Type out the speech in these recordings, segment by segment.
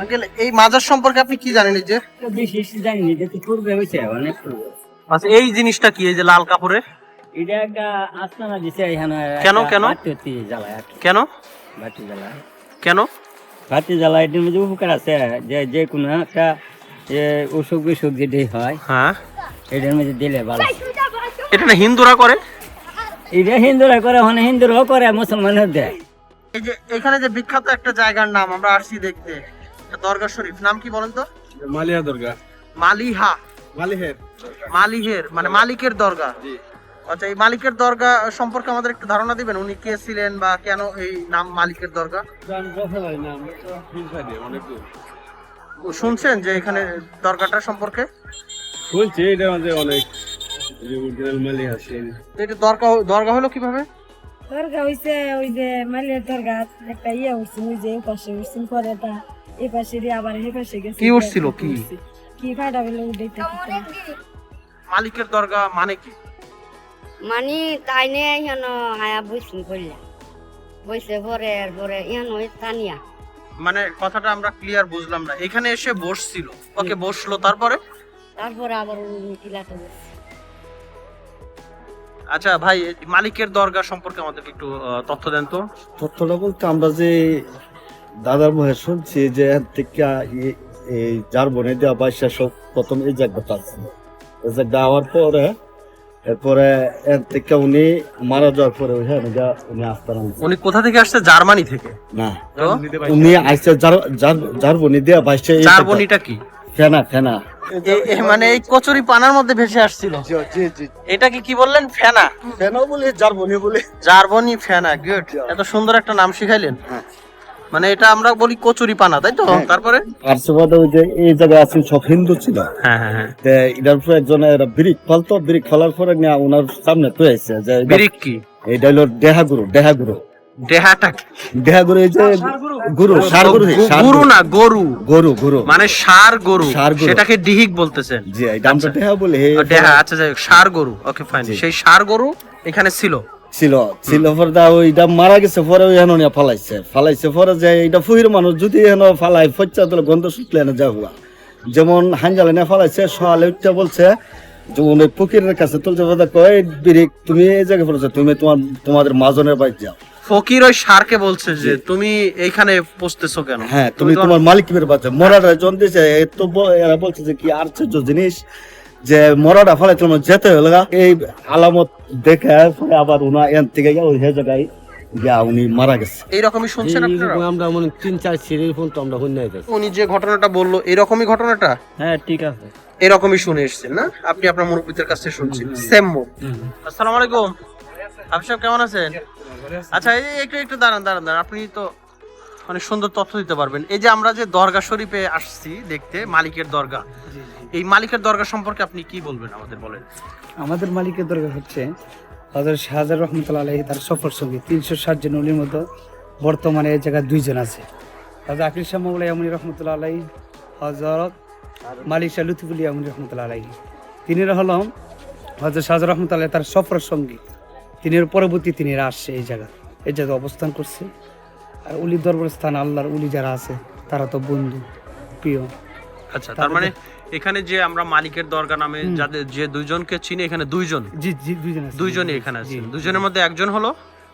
Uncle এই মাজার সম্পর্কে আপনি কি জানেন যে? জানি না এটা পূর্বে হয়েছে অনেক পূর্বে আচ্ছা এই জিনিসটা কি এই যে লাল কাপড়ে? এটা একটা আস্তানা দিছে এখানে কেন, কেন? বাতি জ্বালায় কেন? বাতি জ্বালায় কেন? বাতি জ্বালায় এটার মধ্যে উপকার আছে যে যে কোনো একটা যে অসুখ বিসুখ যেটাই হয়। হ্যাঁ এটার মধ্যে দিলে ভালো এটা হিন্দুরা করে? এটা হিন্দুরা করে মানে হিন্দুরাও করে মুসলমানও দেয়। এই যে এখানে যে বিখ্যাত একটা জায়গার নাম আমরা আসছি দেখতে। দরগা শরীফ। নাম কি বলেন তো? মালিয়া দুর্গা। মালিহা। মালিহের মালিহের মানে মালিকের দরগা। আচ্ছা এই মালিকের দরগা সম্পর্কে আমাদের একটু ধারণা দিবেন? উনি কে ছিলেন বা কেন এই নাম মালিকের দরগা? শুনছেন যে এখানে দরগাটা সম্পর্কে? শুনছি এটা আমাদের অনেক এটা দরগা দরগা হলো কীভাবে? দরগা হইছে ওই যে মালিয়া দরগা একটা ইয়ে উঠছে ওই যে এই পাশে উঠছেন পরে এটা এই পাশে দিয়ে আবার এই পাশে গেছে। কি উঠছিল, কি? কি ফাটা বলে উঠাইতে মালিকের দরগা মানে কি? মানে তাই নে ইহান আয়া বইসুন করলাম। বইসে পরে পরে ইহান ওই তানিয়া মানে কথাটা আমরা ক্লিয়ার বুঝলাম না। এখানে এসে বসছিল। ওকে বসল তারপরে? তারপরে আবার ওই কিলাতে বসছে। আচ্ছা ভাই মালিকের দরগা সম্পর্কে আমাদেরকে একটু তথ্য দেন তো। তথ্যটা বলতে আমরা যে দাদার মুখে শুনছি যে থেকে এই- যার বনে দেওয়া পয়সা সব প্রথম এই জায়গাটা আছে এই জায়গা হওয়ার পরে এরপরে এর থেকে উনি মারা যাওয়ার পরে ওইখানে যা উনি আসতে উনি কোথা থেকে আসছে? জার্মানি থেকে। না উনি আসছে বনি দেওয়া চার বনিটা কি? ফেনা ফেনা। মানে এই কচুরি পানার মধ্যে ভেসে আসছিল। জি জি এটাকে কি বললেন? ফেনা। ফেনা বলে যার বনি বলে। জার্বনি ফেনা গুড এত সুন্দর একটা নাম শিখাইলেন। মানে এটা আমরা বলি কচুরি পানা তাই তো? তারপরে? আর ওই যে এই জায়গায় আছেন সব হিন্দু ছিল। হ্যাঁ হ্যাঁ হ্যাঁ। এটার উপরে একজন ব্রিক ফলতো ব্রিক ফলার পরে নিয়ে ওনার সামনে তো এসে যে এটা- বিরিক কি? এইটা হলো দেহাগুরু দেহাগুরু। দেহাটা কি? দেহাগুরু এই যে গুরু। সার গুরু গরু না গরু। গরু গরু। মানে সার গরু। সেটাকে ডিহিক বলতেছেন। জি এটা দেহা বলে দেহা আচ্ছা যাই হোক, গরু। ওকে ফাইন সেই ষাঁড় গরু এখানে ছিল। ছিল ছিল পরে দা ওইটা মারা গেছে পরে ওই হেন ফালাইছে। ফালাইছে পরে যে এটা ফুহির মানুষ যদি হেন ফালাই ফচ্চা গন্ধ না যা হুয়া। যেমন হাঞ্জালে না ফালাইছে সকালে উঠতে বলছে যেমন ওই ফকিরের কাছে তুলছে কয় বিরিক তুমি এই জায়গায় পড়েছো তুমি তোমার তোমাদের মাজনের বাড়ি যাও। ফকির ওই ষাঁড়কে বলছে যে তুমি এইখানে পৌঁছতেছো কেন? হ্যাঁ তুমি তোমার মালিকের বাচ্চা। মরাটা জন দিয়েছে এ তো ব- এরা বলছে যে কি আশ্চর্য জিনিস যে মরাটা ফলে তোমার যেতে হলো এই আলামত দেখে পরে আবার উনা এন থেকে গিয়ে ওই হে জায়গায় গিয়া উনি মারা গেছে। এইরকমই শুনছেন আপনারা? আমরা মনে তিন চার সিঁড়ির ফোন তো আমরা নাই উনি যে ঘটনাটা বলল এরকমই ঘটনাটা? হ্যাঁ ঠিক আছে। এরকমই শুনে এসেছেন না? আপনি আপনার মুরব্বীদের কাছ থেকে শুনছেন সেম আসসালামু আলাইকুম। আপনি কেমন আছেন? আচ্ছা এই একটু একটু দাঁড়ান দাঁড়ান দাঁড়ান। আপনি তো অনেক সুন্দর তথ্য দিতে পারবেন। এই যে আমরা যে দরগা শরীফে আসছি দেখতে মালিকের দরগা এই মালিকের দরগা সম্পর্কে আপনি কি বলবেন আমাদের বলেন। আমাদের মালিকের দরকার হচ্ছে হজরত শাহজাদ রহমতুল্লাহ আলহী তার সফর সঙ্গী। তিনশো ষাট জন উলির মধ্যে বর্তমানে এই জায়গায় দুইজন আছে। হজরত আকির শাহ মৌলাই আমনি রহমতুল্লাহ আলহী হজরত মালিক শাহ লুৎফুলি আমনি রহমতুল্লাহ আলহী তিনি হলাম হজরত শাহজাদ রহমতুল্লাহ তার সফর সঙ্গী। তিনি পরবর্তী তিনি আসছে এই জায়গা এই জায়গায় অবস্থান করছে। আর উলি দরবার স্থান আল্লাহর উলি যারা আছে তারা তো বন্ধু প্রিয়। আচ্ছা তার মানে এখানে যে আমরা মালিকের দরগা নামে যাদের যে দুইজনকে চিনি এখানে দুইজন? জি জি দুইজন দুইজনই এখানে আছে আছেন। দুইজনের মধ্যে একজন হলো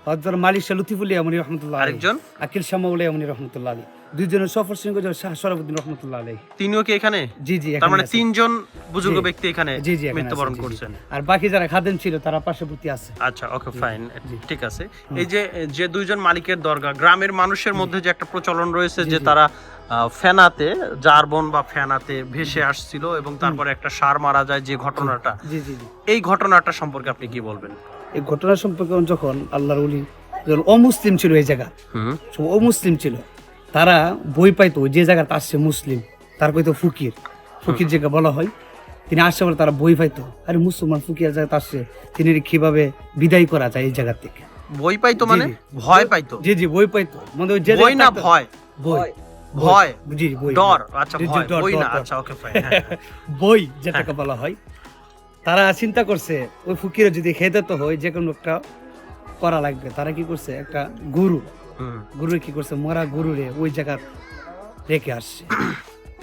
হজরত মালিক শাহ লুতিফুলি আমনি রহমতুল্লাহ আরেকজন? আকিল শামাউলাই আমনি রহমতুল্লাহ আলী দুইজনের সফর যে শাহ সরাবুদ্দিন রহমতুল্লাহ আলী তিনিও কি এখানে? জি জি তার মানে তিনজন বুজুর্গ ব্যক্তি এখানে জি জি মৃত্যুবরণ। করছেন। আর বাকি যারা খাদেম ছিল তারা পার্শ্ববর্তী আছে। আচ্ছা ওকে ফাইন ঠিক আছে। এই যে যে দুইজন মালিকের দরগা গ্রামের মানুষের মধ্যে যে একটা প্রচলন রয়েছে যে তারা ফেনাতে জারবন বা ফেনাতে ভেসে আসছিল এবং তারপরে একটা সার মারা যায় যে ঘটনাটা। জি জি জি। এই ঘটনাটা সম্পর্কে আপনি কি বলবেন? এই ঘটনা সম্পর্কে যখন আল্লাহর উলি যখন অমুসলিম ছিল এই জায়গা সব অমুসলিম ছিল তারা বই পাইতো যে জায়গাতে আসছে মুসলিম তার কইতো ফকির। ফকির জায়গা বলা হয় তিনি আসছে বলে তারা বই পাইতো। আরে মুসলমান ফকির জায়গাতে আসছে তিনি কীভাবে বিদায় করা যায় এই জায়গা থেকে? বই পাইতো মানে? ভয় পাইতো? জি জি বই পাইতো। মানে যে বই না ভয়? বই ভয়। জি বই ডর? আচ্ছা ভয়। বই না? আচ্ছা ওকে ফাইন বই যেটাকে বলা হয়। তারা চিন্তা করছে ওই ফকিরে যদি খেতে তো হয় যে কোনো একটা করা লাগবে। তারা কি করছে? একটা গুরু। গরু কি করছে? মরা গরুরে ওই জায়গা রেখে আসছে।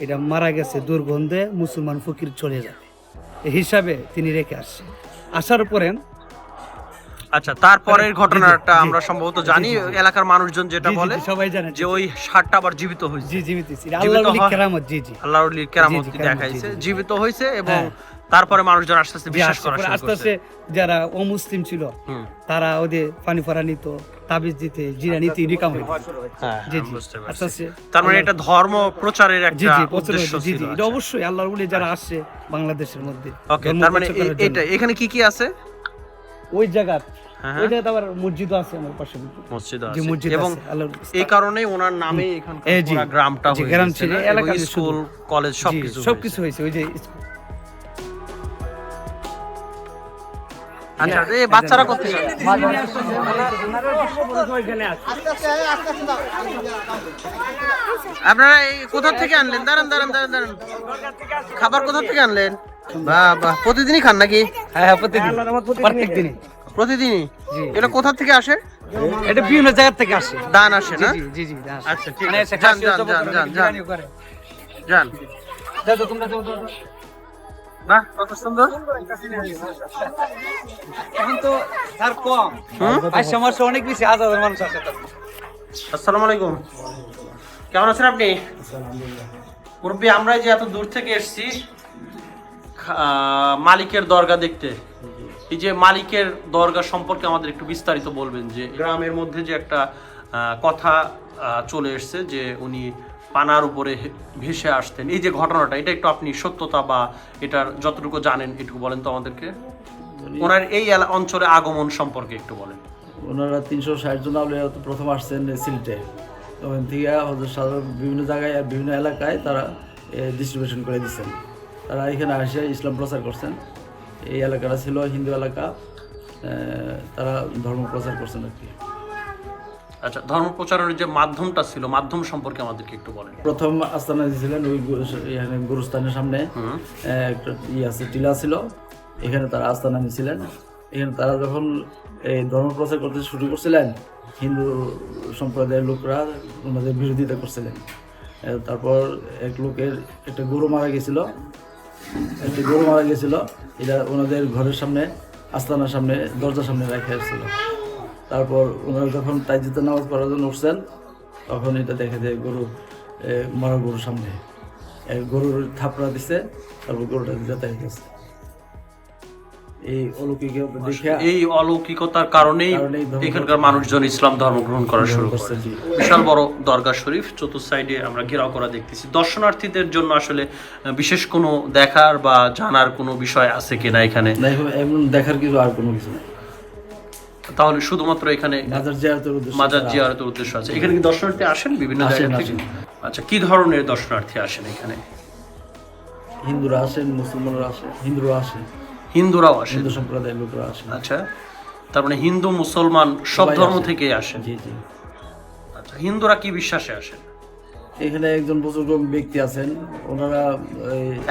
এটা মারা গেছে দুর্গন্ধে মুসলমান ফকির চলে যাবে। এই হিসাবে তিনি রেখে আসছে। আসার পরে আচ্ছা তারপরের ঘটনাটা আমরা সম্ভবত জানি। এলাকার মানুষজন যেটা বলে সবাই জানে। যে ওই ষাটটা আবার জীবিত হয়েছে। জি জীবিত ছিল আল্লাহর কেরামত জি জি। আল্লাহর কেরামতি দেখাইছে। জীবিত হয়েছে এবং হ্যাঁ। তারপরে মানুষজন আস্তে আস্তে বিশ্বাস করা শুরু আস্তে আস্তে যারা অমুসলিম ছিল তারা ওদের পানি ফরা নিত তাবিজ দিতে জিরা নিতে রিকাম হইত। হ্যাঁ জি জি আস্তে আস্তে। তার মানে এটা ধর্ম প্রচারের একটা উদ্দেশ্য জি জি এটা অবশ্যই আল্লাহর বলে যারা আসছে বাংলাদেশের মধ্যে ওকে তার মানে এটা এখানে কি কি আছে? ওই জায়গা হ্যাঁ, ওই হ্যাঁ। আবার মসজিদও আছে আমার পাশে। মসজিদ জি আছে। মসজিদ এবং এই কারণে ওনার নামে এখানকার পুরা গ্রামটা জি, হয়ে গ্রাম ছিল, এলাকা স্কুল কলেজ সবকিছু সবকিছু হয়েছে। ওই যে আচ্ছা এই বাচ্চারা করতে আপনারা এই কোথা থেকে আনলেন? দাঁড়ান দাঁড়ান দাঁড়ান দাঁড়ান। খাবার কোথা থেকে আনলেন? বাহ বাহ প্রতিদিনই খান নাকি? হ্যাঁ হ্যাঁ প্রত্যেকদিন প্রত্যেক দিনই। প্রতিদিনই? এটা কোথা থেকে আসে? এটা বিভিন্ন জায়গা থেকে আসে। দান আসে না? জি জি আচ্ছা ঠিক মানে আছে। যান যান যান যান যান। যান। তোমরা যাও, যাও, যাও। বাহ কত সুন্দর? এখন তো স্যার কম। আর সমস্যা অনেক বেশি হাজার হাজার মানুষ আছে আসসালামু আলাইকুম। কেমন আছেন আপনি? মুরব্বী আমরা যে এত দূর থেকে এসেছি মালিকের দরগা দেখতে। এই যে মালিকের দরগা সম্পর্কে আমাদের একটু বিস্তারিত বলবেন যে গ্রামের মধ্যে যে একটা কথা চলে এসছে যে উনি পানার উপরে ভেসে আসতেন। এই যে ঘটনাটা এটা একটু আপনি সত্যতা বা এটার যতটুকু জানেন একটু বলেন তো আমাদেরকে? ওনার এই অঞ্চলে আগমন সম্পর্কে একটু বলেন। ওনারা তিনশো ষাট জন আউলিয়া প্রথম আসছেন সিলেটে। ওখান থেকে সাধারণ বিভিন্ন জায়গায় আর বিভিন্ন এলাকায় তারা ডিস্ট্রিবিউশন করে দিচ্ছেন তারা এখানে এসে ইসলাম প্রচার করছেন। এই এলাকাটা ছিল হিন্দু এলাকা। তারা ধর্ম প্রচার করছেন আর কি। আচ্ছা ধর্ম প্রচারের যে মাধ্যমটা ছিল মাধ্যম সম্পর্কে আমাদেরকে একটু বলেন। প্রথম আস্তানা দিয়েছিলেন ওই গুরু- গুরুস্থানের সামনে। একটা ই আছে টিলা ছিল এখানে তারা আস্তানা নিয়েছিলেন। এখানে তারা যখন এই ধর্ম প্রচার করতে শুরু করছিলেন হিন্দু সম্প্রদায়ের লোকরা ওনাদের বিরোধিতা করছিলেন। তারপর এক লোকের একটা গরু মারা গেছিল একটা গরু মারা গেছিল এটা ওনাদের ঘরের সামনে আস্তানার সামনে দরজার সামনে রেখে আসছিল তারপর ওনারা যখন তাইজিতে নামাজ পড়ার জন্য উঠছেন তখন এটা দেখে যে গরু মারা গরুর সামনে। গরুর থাপড়া দিছে তারপর গরুটা যাতায়াত গেছে এই অলৌকিক এই অলৌকিকতার কারণেই এখানকার মানুষজন ইসলাম ধর্ম গ্রহণ করা শুরু করছে, বিশাল বড় দরগা শরীফ চতুর্থ সাইডে আমরা ঘেরাও করা দেখতেছি। দর্শনার্থীদের জন্য আসলে বিশেষ কোনো দেখার বা জানার কোনো বিষয় আছে কিনা এখানে? না, এখন- এখন দেখার কিছু আর কোনো কিছু নেই। তাহলে শুধুমাত্র এখানে মাজার জিয়ারতের উদ্দেশ্যে মাজার জিয়ারতের উদ্দেশ্য আছে। এখানে কি দর্শনার্থী আসেন বিভিন্ন জায়গা থেকে? আচ্ছা কি ধরনের দর্শনার্থী আসেন এখানে? হিন্দুরা আসেন মুসলমানরা আসে হিন্দুরা আসে হিন্দুরাও আসেন। হিন্দু সম্প্রদায়ের লোকরা আসেন। আচ্ছা তার মানে হিন্দু মুসলমান সব ধর্ম আসে। থেকেই আসেন। জি জি। আচ্ছা হিন্দুরা কি বিশ্বাসে আসেন? এখানে একজন বুজুর্গ ব্যক্তি আছেন ওনারা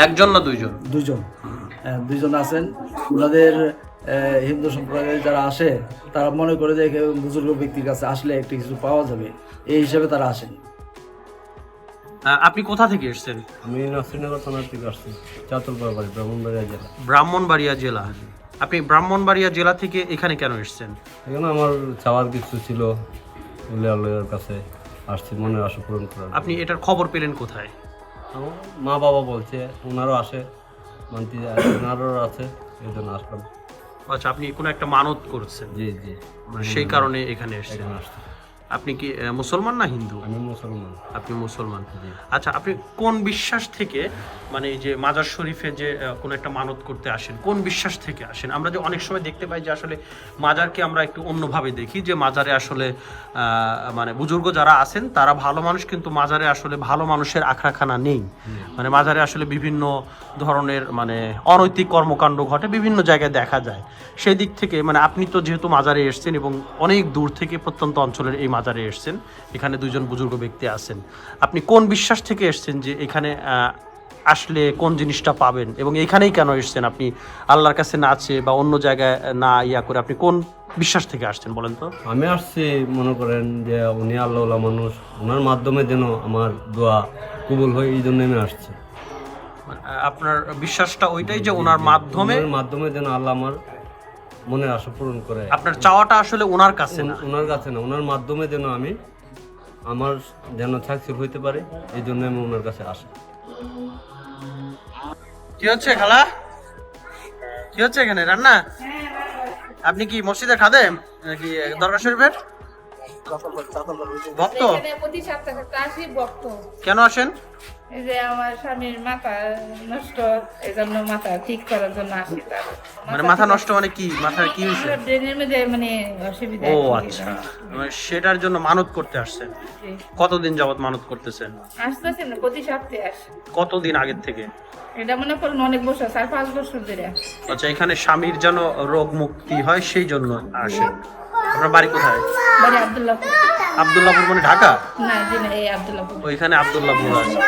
একজন না দুইজন? দুইজন। হ্যাঁ, দুইজন আছেন। ওনাদের হিন্দু সম্প্রদায়ের যারা আসে তারা মনে করে যে বুজুর্গ ব্যক্তির কাছে আসলে একটু কিছু পাওয়া যাবে। এই হিসাবে তারা আসেন। আপনি কোথা থেকে এসেছেন? আমি নাসিরনগর থানার থেকে আসছি চাতুরপাড়া বাড়ি ব্রাহ্মণবাড়িয়া জেলা। ব্রাহ্মণবাড়িয়া জেলা। আপনি ব্রাহ্মণবাড়িয়া জেলা থেকে এখানে কেন এসেছেন? এখানে আমার চাওয়ার কিছু ছিল কাছে আসছি মনের আশা পূরণ করার আপনি এটার খবর পেলেন কোথায়? আমার মা বাবা বলছে ওনারও আসে মানতে ওনারও আছে এই জন্য আসলাম। আচ্ছা আপনি কোনো একটা মানত করছেন। জি জি। মানে সেই কারণে এখানে এসেছেন। আপনি কি মুসলমান না হিন্দু? আমি মুসলমান। আপনি মুসলমান। আচ্ছা আপনি কোন বিশ্বাস থেকে মানে যে মাজার শরীফে যে কোনো একটা মানত করতে আসেন কোন বিশ্বাস থেকে আসেন? আমরা যে অনেক সময় দেখতে পাই যে আসলে মাজারকে আমরা একটু অন্যভাবে দেখি যে মাজারে আসলে মানে বুজুর্গ যারা আছেন তারা ভালো মানুষ কিন্তু মাজারে আসলে ভালো মানুষের আখড়াখানা নেই। মানে মাজারে আসলে বিভিন্ন ধরনের মানে অনৈতিক কর্মকাণ্ড ঘটে বিভিন্ন জায়গায় দেখা যায়। সেই দিক থেকে মানে আপনি তো যেহেতু মাজারে এসেছেন এবং অনেক দূর থেকে প্রত্যন্ত অঞ্চলের এই মাজারে এসেছেন এখানে দুজন বুজুর্গ ব্যক্তি আছেন। আপনি কোন বিশ্বাস থেকে এসেছেন যে এখানে আসলে কোন জিনিসটা পাবেন এবং এখানেই কেন এসেছেন? আপনি আল্লাহর কাছে না আছে বা অন্য জায়গায় না ইয়া করে আপনি কোন বিশ্বাস থেকে আসছেন বলেন তো? আমি আসছি মনে করেন যে উনি আল্লাহ মানুষ ওনার মাধ্যমে যেন আমার দোয়া কবুল হয় এই জন্য আমি আসছি। মানে, আপনার বিশ্বাসটা ওইটাই যে ওনার মাধ্যমে মাধ্যমে যেন আল্লাহ আমার মনের আশা পূরণ করে। আপনার চাওয়াটা আসলে ওনার কাছে না? ওনার কাছে না ওনার মাধ্যমে যেন আমি আমার যেন সাকসেস হইতে পারে এই জন্য আমি ওনার কাছে আসি। কি হচ্ছে খালা? কি হচ্ছে এখানে? রান্না? আপনি কি মসজিদের খাদেম? নাকি দরগা শরীফের? ভক্ত? প্রতি সপ্তাহে আসি ভক্ত। কেন আসেন? এই যে আমার স্বামীর মাথা নষ্ট এই জন্য মাথা ঠিক করার জন্য আসি তার। মানে মাথা নষ্ট মানে কি? মাথার কি হয়েছে ব্রেনের মধ্যে মানে অসুবিধা ও আচ্ছা। মানে সেটার জন্য মানত করতে আসছেন? কতদিন যাবত মানত করতেছেন? আসতেছি না প্রতি সপ্তাহে আসি। কতদিন আগের থেকে? এটা মনে করুন অনেক বছর চার পাঁচ বছর ধরে। আচ্ছা এখানে স্বামীর যেন রোগ মুক্তি হয় সেই জন্য আসেন। আপনার বাড়ি কোথায়? বাড়ি আব্দুল্লাহপুর। আব্দুল্লাহপুর মানে ঢাকা? না জি না এই আব্দুল্লাহপুর। ওইখানে আব্দুল্লাহপুর আছে।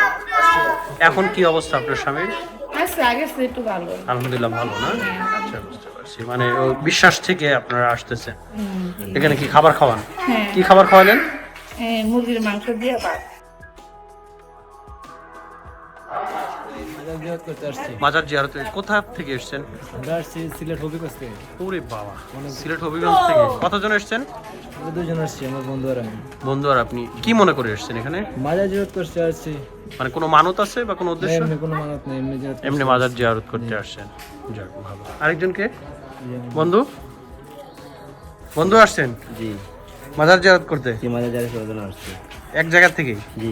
এখন কি অবস্থা আপনার স্বামীর? আসছে আগে একটু ভালো। আলহামদুলিল্লাহ ভালো না? আচ্ছা বুঝতে পারছি। মানে ও বিশ্বাস থেকে আপনারা আসতেছেন। এখানে কি খাবার খাওয়ান? হ্যাঁ। কি খাবার খাওয়ালেন? মুরগির মাংস দিয়ে ভাত। মাজার জিয়ারতে কোথা থেকে এসেছেন? আমরা আসছি সিলেট হবিগঞ্জ থেকে। ওরে বাবা সিলেট হবিগঞ্জ থেকে। কতজন এসেছেন? আমরা দুজন আসছি আমার বন্ধু আর আমি। বন্ধু আর আপনি। কি মনে করে এসেছেন এখানে? মাজার জিরত করতে আসছি। মানে কোনো মানত আছে বা কোনো উদ্দেশ্য? এমনি কোনো মানত নেই এমনি জিরত এমনি মাজার জিয়ারত করতে আসছেন। যাক ভালো। আরেকজনকে বন্ধু? বন্ধু আসছেন? জি। মাজার জিয়ারত করতে? কি মাঝে যারা সজন আসছে। এক জায়গা থেকে জি।